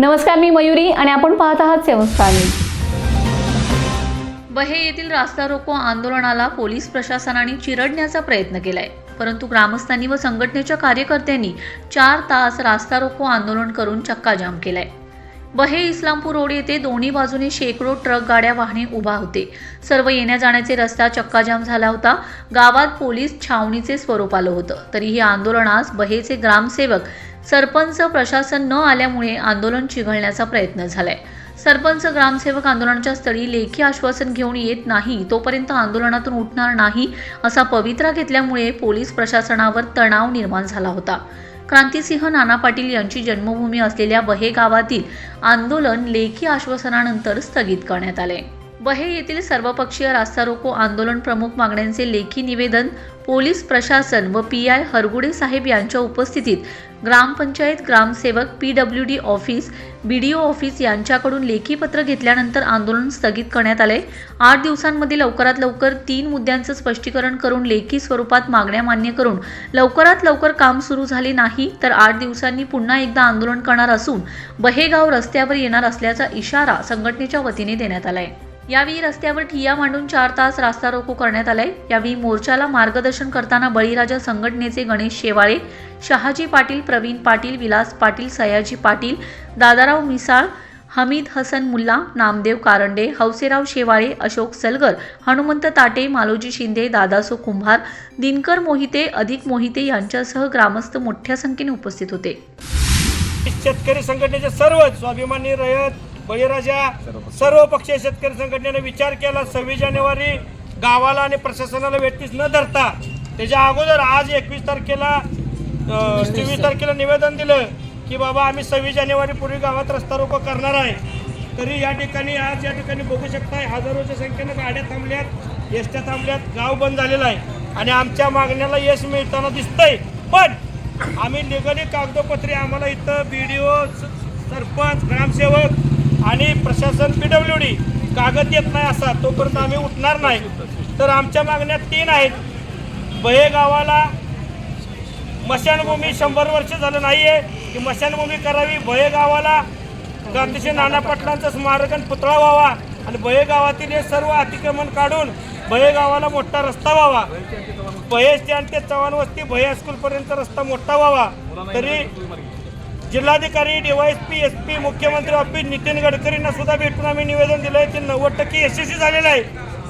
नमस्कार मी मयुरी आणि आपण पाहत आहात सेवन न्यूज. बहे येथील रास्ता रोको आंदोलनाला पोलीस प्रशासनाने चिरडण्याचा प्रयत्न केलाय. परंतु ग्रामस्थांनी व संघटनेच्या कार्यकर्त्यांनी चार तास रास्ता रोको आंदोलन करून चक्काजाम केलाय. बहे इस्लामपूर रोड येथे दोन्ही बाजूने शेकडो ट्रक गाड्या वाहने उभा होते. सर्व येण्या जाण्याचे रस्ता चक्काजाम झाला होता. गावात पोलीस छावणीचे स्वरूप आलं होतं. तरीही आंदोलनास बहेचे ग्रामसेवक सरपंच प्रशासन न आल्यामुळे आंदोलन चिघळण्याचा प्रयत्न झालाय. सरपंच ग्रामसेवक आंदोलनाच्या स्थळी लेखी आश्वासन घेऊन येत नाही तोपर्यंत आंदोलनातून उठणार नाही असा पवित्रा घेतल्यामुळे पोलीस प्रशासनावर तणाव निर्माण झाला होता. क्रांतिसिंह नाना पाटील यांची जन्मभूमी असलेल्या बहे गावातील आंदोलन लेखी आश्वासनानंतर स्थगित करण्यात आले बहे येथील सर्वपक्षीय रास्ता रोको आंदोलन प्रमुख मागण्यांचे लेखी निवेदन पोलीस प्रशासन व पी आय हरगुडे साहेब यांच्या उपस्थितीत ग्रामपंचायत ग्रामसेवक P W D office B D O office यांच्याकडून लेखी पत्र घेतल्यानंतर आंदोलन स्थगित करण्यात आले. आठ दिवसांमध्ये लवकरात लवकर तीन मुद्द्यांचं स्पष्टीकरण करून लेखी स्वरूपात मागण्या मान्य करून लवकरात लवकर काम सुरू झाले नाही तर आठ दिवसांनी पुन्हा एकदा आंदोलन करणार असून बहेगाव रस्त्यावर येणार असल्याचा इशारा संघटनेच्या वतीने देण्यात आला आहे यावेळी रस्त्यावर ठिय्या मांडून चार तास रास्ता रोको करण्यात आलाय. यावेळी मोर्चाला मार्गदर्शन करताना बळीराजा संघटनेचे गणेश शेवाळे शहाजी पाटील प्रवीण पाटील विलास पाटील सयाजी पाटील दादाराव मिसाळ हमीद हसन मुल्ला नामदेव कारंडे हौसेराव शेवाळे अशोक सलगर हनुमंत ताटे मालोजी शिंदे दादासो कुंभार दिनकर मोहिते अधिक मोहिते यांच्यासह ग्रामस्थ मोठ्या संख्येने उपस्थित होते. शेतकरी संघटनेचे सर्व स्वाभिमानी रयत बळीराजा सर्व पक्षीय शेतकरी संघटनेने विचार केला. सव्वीस जानेवारी गावाला आणि प्रशासनाला व्यक्तीच न धरता त्याच्या अगोदर आज एकवीस तारखेला तेवीस तारखेला निवेदन दिलं की बाबा आम्ही सव्वीस जानेवारी पूर्वी गावात रस्ता रोको करणार आहे. तरी या ठिकाणी आज या ठिकाणी बघू शकताय हजारोच्या संख्येनं गाड्या थांबल्यात एसट्या थांबल्यात गाव बंद झालेलं आहे. आणि आमच्या मागण्याला यश मिळताना दिसतंय. पण आम्ही निगडी कागदोपत्री आम्हाला इथं बी डी ओ सरपंच ग्रामसेवक आणि प्रशासन पी डब्ल्यू डी कागद देत नाही असा तोपर्यंत आम्ही उठणार नाही. तर आमच्या मागण्या तीन आहेत. बहे गावाला मशानभूमी शंभर वर्ष झालं नाही आहे की मशानभूमी करावी. भये गावाला गांधीजी नाना पाटलांचं स्मारक आणि पुतळा व्हावा आणि भये गावातील हे सर्व अतिक्रमण काढून भये गावाला मोठा रस्ता व्हावा. भये स्टँड ते चव्हाण वस्ती भये हायस्कूलपर्यंत रस्ता मोठा व्हावा. तरी जिल्हाधिकारी डीवायएसपी एस पी मुख्यमंत्री ऑफिस नितीन गडकरींना सुद्धा भेटून आम्ही निवेदन दिलं आहे ते नव्वद टक्के यशस्वी झालेलं आहे.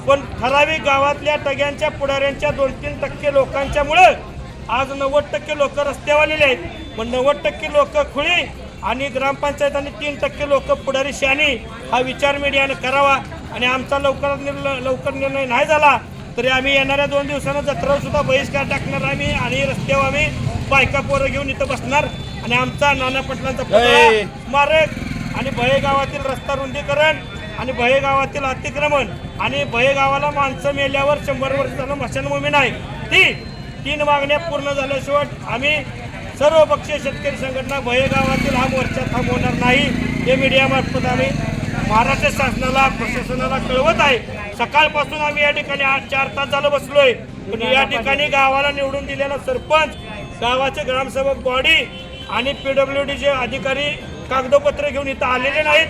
पण ठराविक गावातल्या टग्यांच्या पुढाऱ्यांच्या दोन तीन टक्के लोकांच्यामुळं आज नव्वद टक्के लोक रस्त्यावर आलेले आहेत. मग नव्वद टक्के लोक खुळी आणि ग्रामपंचायत आणि तीन टक्के लोक पुढारी शानी हा विचार मीडियानं करावा आणि आमचा लवकरात निर्णय लवकर निर्णय नाही झाला तरी आम्ही येणाऱ्या दोन दिवसानं जत्रावर सुद्धा बहिष्कार टाकणार आम्ही आणि रस्त्यावर आम्ही बायका पोरं घेऊन इथं बसणार आणि आमचा नाना पाटलांचा पुतळा, स्मारक आणि भये गावातील रस्ता रुंदीकरण आणि भये गावातील अतिक्रमण आणि भये गावाला माणसं मेल्यावर शंभर वर्ष झालं मशानभूमी नाही. ती तीन मागण्या पूर्ण झाल्याशिवाय आम्ही सर्व पक्षीय शेतकरी संघटना भये गावातील हा मोर्चा थांबवणार नाही. हे मीडियामार्फत आम्ही महाराष्ट्र शासनाला प्रशासनाला कळवत आहे. सकाळपासून आम्ही या ठिकाणी आज चार तास झालं बसलोय. पण या ठिकाणी गावाला निवडून दिलेला सरपंच गावाचे ग्रामसेवक बॉडी आणि पीडब्ल्यू डीचे अधिकारी कागदपत्र घेऊन इथं आलेले नाहीत.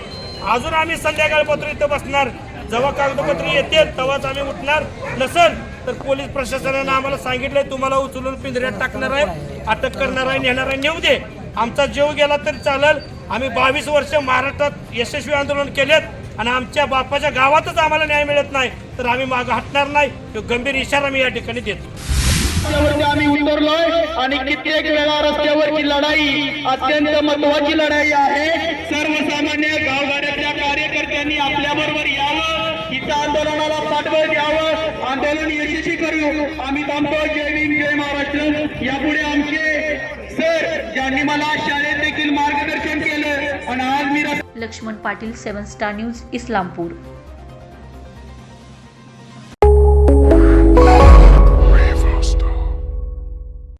अजून आम्ही संध्याकाळपत्र इथं बसणार. जेव्हा कागदपत्र येतील तेव्हाच आम्ही उठणार. नसेल तर पोलीस प्रशासनानं आम्हाला सांगितलंय तुम्हाला उचलून पिंजऱ्यात टाकणार आहे अटक करणार आहे नेणार आहे. नेऊ दे. आमचा जीव गेला तरी चालेल. आम्ही बावीस वर्ष महाराष्ट्रात यशस्वी आंदोलन केलेत आणि आमच्या बापाच्या गावातच आम्हाला न्याय मिळत नाही. तर आम्ही मागं हटणार नाही. तो गंभीर इशारा मी या ठिकाणी देतो. रस्त्यावरती आम्ही उतरलोय आणि कित्येक वेळा रस्त्यावरची लढाई अत्यंत महत्वाची लढाई आहे. सर्वसामान्य गावगाड्यातल्या कार्यकर्त्यांनी आपल्या बरोबर यावं इथं आंदोलनाला पाठबळ द्यावं. आंदोलन यशस्वी करू. आम्ही थांबतो जय भीम जय महाराष्ट्र. यापुढे आमचे सर ज्यांनी मला शाळेत देखील मार्गदर्शन केलं. आणि आज मी Laxman Patil seven star news Islampur.